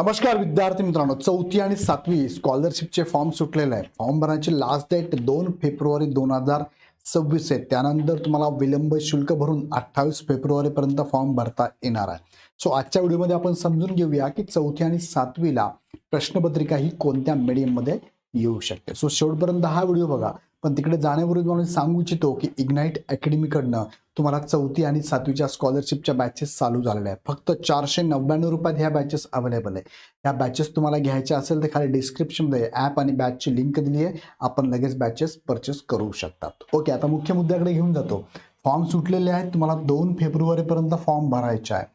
नमस्कार विद्यार्थी मित्रांनो चौथी आणि सातवी स्कॉलरशिपचे फॉर्म सुटलेले आहे. फॉर्म भरण्याची लास्ट डेट दोन फेब्रुवारी दोन हजार सव्वीस आहे. त्यानंतर तुम्हाला विलंब शुल्क भरून अठ्ठावीस फेब्रुवारीपर्यंत फॉर्म भरता येणार आहे. सो आजच्या व्हिडिओमध्ये आपण समजून घेऊया की चौथी आणि सातवीला प्रश्नपत्रिका ही कोणत्या मीडियममध्ये येऊ शकते. सो शेवटपर्यंत हा व्हिडिओ बघा. पण तिकडे जाण्यापूर्वी तुम्हाला सांगू इच्छितो की इग्नाईट अकॅडमीकडनं तुम्हाला चौथी आणि सातवीच्या स्कॉलरशिपच्या बॅचेस चालू झालेल्या आहेत. फक्त चारशे नव्याण्णव रुपयात ह्या बॅचेस अवेलेबल आहे ह्या बॅचेस तुम्हाला घ्यायच्या असेल तर खाली डिस्क्रिप्शनमध्ये ॲप आणि बॅचची लिंक दिली आहे. आपण लगेच बॅचेस परचेस करू शकतात. ओके आता मुख्य मुद्द्याकडे घेऊन जातो. फॉर्म सुटलेले आहेत. तुम्हाला दोन फेब्रुवारीपर्यंत फॉर्म भरायचा आहे.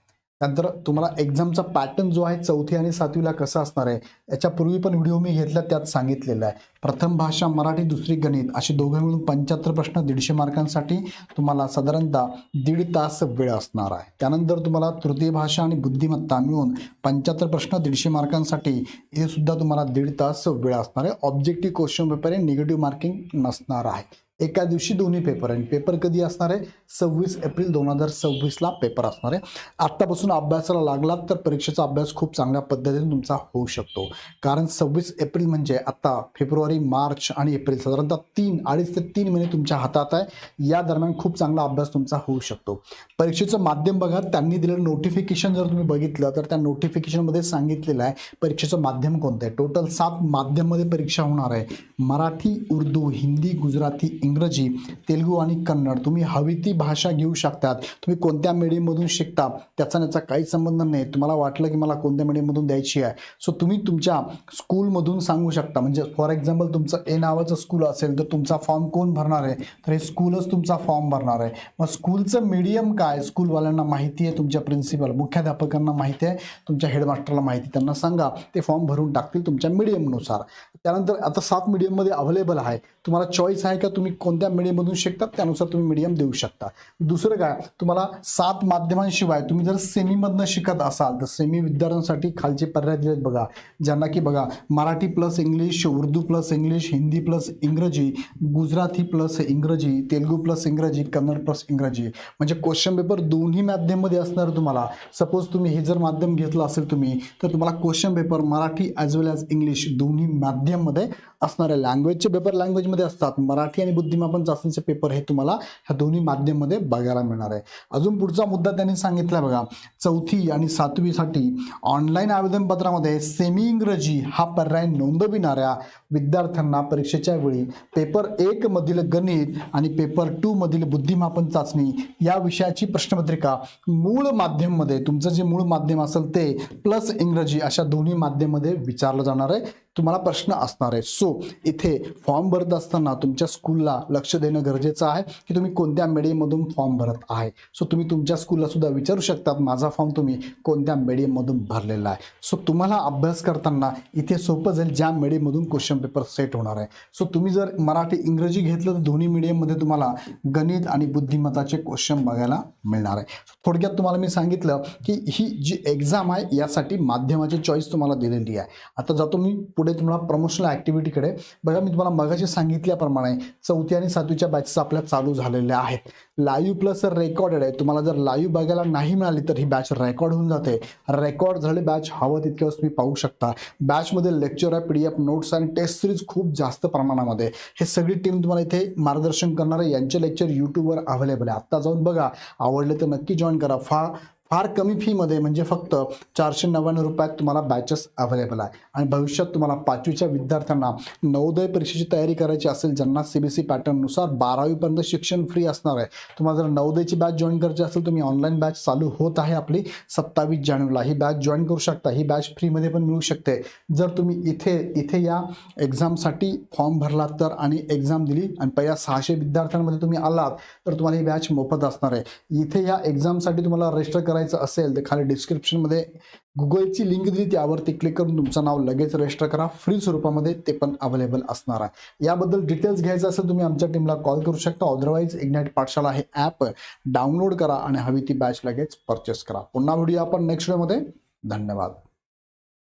त्यानंतर तुम्हाला एक्झामचा पॅटर्न जो आहे चौथी आणि सातवीला कसा असणार आहे याच्यापूर्वी पण व्हिडिओ मी घेतला त्यात सांगितलेला आहे. प्रथम भाषा मराठी दुसरी गणित असे दोघं मिळून पंच्याहत्तर प्रश्न दीडशे मार्कांसाठी तुम्हाला साधारणतः दीड तास वेळ असणार आहे. त्यानंतर तुम्हाला तृतीय भाषा आणि बुद्धिमत्ता मिळून पंच्याहत्तर प्रश्न दीडशे मार्कांसाठी हे सुद्धा तुम्हाला दीड तास वेळ असणार आहे. ऑब्जेक्टिव्ह क्वेश्चन पेपर हे निगेटिव्ह मार्किंग नसणार आहे. एका दिवशी दोन्ही पेपर आहे पेपर कधी असणार आहे? सव्वीस एप्रिल दोन हजार सव्वीसला पेपर असणार आहे. आत्तापासून अभ्यासाला लागलात तर परीक्षेचा अभ्यास खूप चांगल्या पद्धतीने तुमचा होऊ शकतो. कारण सव्वीस एप्रिल म्हणजे आत्ता फेब्रुवारी मार्च आणि एप्रिल साधारणतः तीन अडीच ते तीन महिने तुमच्या हातात आहे. या दरम्यान खूप चांगला अभ्यास तुमचा होऊ शकतो. परीक्षेचं माध्यम बघा. त्यांनी दिलेलं नोटिफिकेशन जर तुम्ही बघितलं तर त्या नोटिफिकेशनमध्ये सांगितलेलं आहे परीक्षेचं माध्यम कोणतं आहे? टोटल सात माध्यममध्ये परीक्षा होणार आहे. मराठी उर्दू हिंदी गुजराती इंग्रजी तेलुगू आणि कन्नड. तुम्ही हवी ती भाषा घेऊ शकतात. तुम्ही कोणत्या मीडियममधून शिकता त्याचा याचा काही संबंध नाही. तुम्हाला वाटलं की मला कोणत्या मीडियममधून द्यायची आहे. सो तुम्ही तुमच्या स्कूलमधून सांगू शकता. म्हणजे फॉर एक्झाम्पल तुमचं ए नावाचं स्कूल असेल तर तुमचा फॉर्म कोण भरणार आहे? तर हे स्कूलच तुमचा फॉर्म भरणार आहे. मग स्कूलचं मीडियम काय? स्कूलवाल्यांना माहिती आहे तुमच्या प्रिन्सिपल मुख्याध्यापकांना माहिती आहे तुमच्या हेडमास्टरला माहिती त्यांना सांगा. ते फॉर्म भरून टाकतील तुमच्या मीडियमनुसार त्यानंतर आता सात मीडियममध्ये अव्हेलेबल आहे. तुम्हाला चॉईस आहे का तुम्ही कोणत्या मीडियममधून शिकतात त्यानुसार तुम्ही मीडियम देऊ शकता. दुसरं काय तुम्हाला सात माध्यमांशिवाय तुम्ही जर सेमीमधनं शिकत असाल तर सेमी विद्यार्थ्यांसाठी खालचे पर्याय दिलेत बघा. ज्यांना की बघा Marathi plus English Urdu plus English Hindi plus इंग्रजी गुजराती प्लस इंग्रजी तेलुगू प्लस इंग्रजी कन्नड प्लस इंग्रजी. म्हणजे क्वेश्चन पेपर दोन्ही माध्यममध्ये असणार तुम्हाला. सपोज तुम्ही हे जर माध्यम घेतलं असेल तुम्ही तर तुम्हाला question paper Marathi as well as English दोन्ही माध्यम माध्यममध्ये असणाऱ्या लँग्वेजचे पेपर लँग्वेजमध्ये असतात. मराठी आणि बुद्धिमापन चाचणीचे पेपर हे तुम्हाला ह्या दोन्ही माध्यममध्ये बघायला मिळणार आहे. अजून पुढचा मुद्दा त्यांनी सांगितला बघा. चौथी आणि सातवीसाठी ऑनलाईन आवेदनपत्रामध्ये सेमी इंग्रजी हा पर्याय नोंदविणाऱ्या विद्यार्थ्यांना परीक्षेच्या वेळी पेपर एक मधील गणित आणि पेपर टू मधील बुद्धिमापन चाचणी या विषयाची प्रश्नपत्रिका मूळ माध्यममध्ये तुमचं जे मूळ माध्यम असेल ते प्लस इंग्रजी अशा दोन्ही माध्यममध्ये विचारलं जाणार आहे. तुम्हाला प्रश्न असणार आहे सो इथे फॉर्म भरत असताना तुमच्या स्कूलला लक्ष देणं गरजेचं आहे की तुम्ही कोणत्या मीडियममधून फॉर्म भरत आहे? सो तुम्ही तुमच्या स्कूलला सुद्धा विचारू शकतात माझा फॉर्म तुम्ही कोणत्या मीडियममधून भरलेला आहे? सो तुम्हाला अभ्यास करताना इथे सोपं जाईल ज्या मीडियममधून क्वेश्चन पेपर सेट होणार आहे. सो तुम्ही जर मराठी इंग्रजी घेतलं तर दोन्ही मीडियममध्ये तुम्हाला गणित आणि बुद्धिमत्ताचे क्वेश्चन बघायला मिळणार आहे. थोडक्यात तुम्हाला मी सांगितलं की ही जी एक्झाम आहे यासाठी माध्यमाची चॉईस तुम्हाला दिलेली आहे. आता जातो मी पुढे तुम्हाला प्रमोशनल ॲक्टिव्हिटीकडे बघा मी तुम्हाला मगाशी सांगितल्याप्रमाणे चौथी आणि सातवीच्या बॅचेस आपल्या चालू झालेल्या आहेत. लाईव्ह प्लस रेकॉर्डेड आहे. तुम्हाला जर लाईव्ह बघायला नाही मिळाली तर ही बॅच रेकॉर्ड होऊन जाते. रेकॉर्ड झाले बॅच हवं तितके तुम्ही पाहू शकता. बॅचमध्ये लेक्चर आहे पी डी एफ नोट्स आणि टेस्ट सिरीज खूप जास्त प्रमाणामध्ये. हे सगळी टीम तुम्हाला इथे मार्गदर्शन करणारे यांचे लेक्चर यूट्यूबवर अवेलेबल आहे. आत्ता जाऊन बघा. आवडले तर नक्की जॉईन करा. फार फार कमी फीमध्ये म्हणजे फक्त चारशे नव्याण्णव रुपयात तुम्हाला बॅचेस अवेलेबल आहे. आणि भविष्यात तुम्हाला पाचवीच्या विद्यार्थ्यांना नवोदय परीक्षेची तयारी करायची असेल ज्यांना सी बी सी पॅटर्ननुसार बारावीपर्यंत शिक्षण फ्री असणार आहे तुम्हाला जर नवोदयची बॅच जॉईन करायची असेल तुम्ही ऑनलाईन बॅच चालू होत आहे आपली सत्तावीस जानेवारीला. ही बॅच जॉईन करू शकता. ही बॅच फ्रीमध्ये पण मिळू शकते. जर तुम्ही इथे इथे या एक्झामसाठी फॉर्म भरलात तर आणि एक्झाम दिली आणि पहिल्या सहाशे विद्यार्थ्यांमध्ये तुम्ही आलात तर तुम्हाला ही बॅच मोफत असणार आहे. इथे या एक्झामसाठी तुम्हाला रजिस्टर करायचं करायचं असेल तर खाली डिस्क्रिप्शनमध्ये गुगलची लिंक दिली त्यावरती क्लिक करून तुमचं नाव लगेच रजिस्टर करा. फ्री स्वरूपामध्ये ते पण अवेलेबल असणार आहे. याबद्दल डिटेल्स घ्यायचं असेल तुम्ही आमच्या टीमला कॉल करू शकता. अदरवाईज इग्नाईट पाठशाला हे ॲप डाउनलोड करा आणि हवी ती बॅच लगेच परचेस करा. पुन्हा व्हिडिओ आपण नेक्स्ट व्हिडिओमध्ये धन्यवाद.